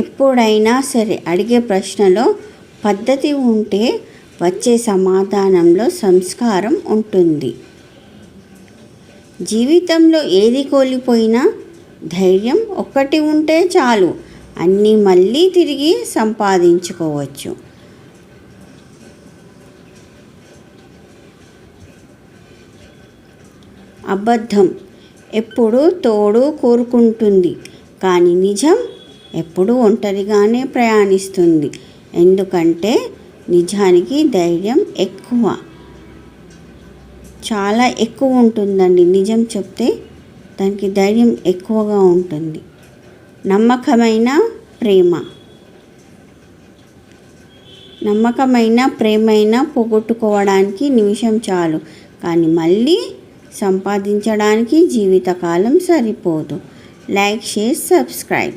ఎప్పుడైనా సరే అడిగే ప్రశ్నలో పద్ధతి ఉంటే వచ్చే సమాధానంలో సంస్కారం ఉంటుంది. జీవితంలో ఏది కోల్పోయినా ధైర్యం ఒక్కటి ఉంటే చాలు. అన్నీ మళ్ళీ తిరిగి సంపాదించుకోవచ్చు. అబద్ధం ఎప్పుడు తోడు కోరుకుంటుంది. కానీ నిజం ఎప్పుడూ ఒంటరిగానే ప్రయాణిస్తుంది. ఎందుకంటే నిజానికి ధైర్యం ఎక్కువ. చాలా ఎక్కువ ఉంటుందండి. నిజం చెప్తే దానికి ధైర్యం ఎక్కువగా ఉంటుంది. నమ్మకమైన ప్రేమ. నమ్మకమైన ప్రేమైన పోగొట్టుకోవడానికి నిమిషం చాలు. కానీ మళ్ళీ సంపాదించడానికి జీవితకాలం సరిపోదు. Like share subscribe.